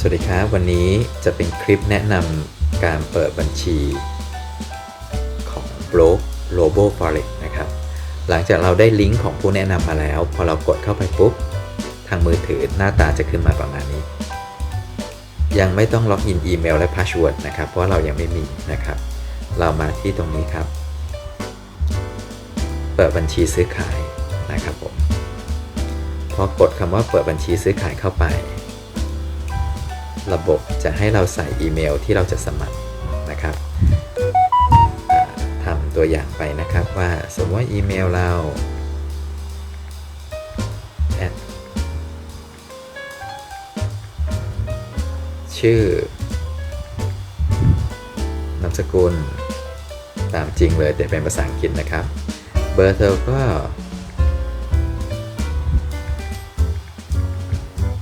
สวัสดีครับ วันนี้จะเป็นคลิปแนะนำการเปิดบัญชีของ b l o k r o b o Forex นะครับ หลังจากเราได้ลิงก์ของผู้แนะนำมาแล้ว พอเรากดเข้าไปปุ๊บ ทางมือถือหน้าตาจะขึ้นมาประมาณนี้ ยังไม่ต้องล็อกอินอีเมลและพาสเวิร์ดนะครับ เพราะเรายังไม่มีนะครับ เรามาที่ตรงนี้ครับ เปิดบัญชีซื้อขายนะครับผมพอกดคำว่าเปิดบัญชีซื้อขายเข้าไป ระบบจะให้เราใส่อีเมลที่เราจะสมัครนะครับทำตัวอย่างไปนะครับว่าสมมติว่าอีเมลเรา at ชื่อนามสกุล ตามจริงเลยแต่เป็นภาษาอังกฤษนะครับ เบอร์โทรก็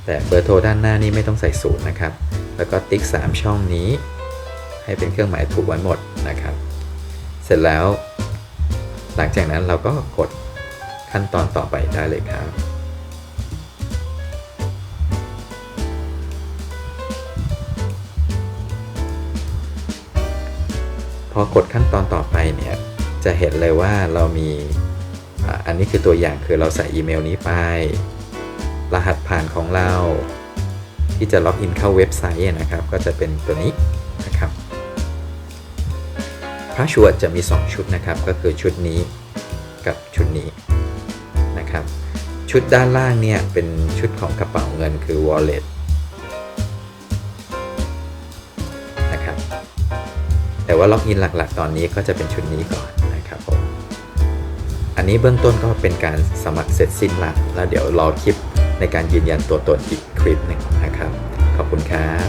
แต่เบอร์โทรด้านหน้านี้ไม่ต้องใส่ศูนย์นะครับ แล้วก็ติ๊ก 3 ช่องนี้ ให้เป็นเครื่องหมายถูกไว้หมดนะครับ เสร็จแล้ว หลังจากนั้นเราก็กดขั้นตอนต่อไปได้เลยครับพอกดขั้นตอนต่อไปเนี่ยจะเห็นเลยว่าเรามีอันนี้คือตัวอย่างคือเราใส่อีเมลนี้ไป รหัสผ่านของเรา ที่จะล็อกอินเข้าเว็บไซต์นะครับ ก็จะเป็นตัวนี้นะครับพาสเวิร์ดจะมี 2 ชุดนะครับ ก็คือชุดนี้กับชุดนี้นะครับ ชุดด้านล่างเนี่ยเป็นชุดของกระเป๋าเงินคือ wallet นะครับแต่ว่าล็อกอินหลักๆ ตอนนี้ก็จะเป็นชุดนี้ก่อนนะครับผมอันนี้เบื้องต้นก็เป็นการสมัครเสร็จสิ้นละแล้วเดี๋ยวรอคลิป ในการยืนยันตัวตนอีกคลิปหนึ่งนะครับ ขอบคุณครับ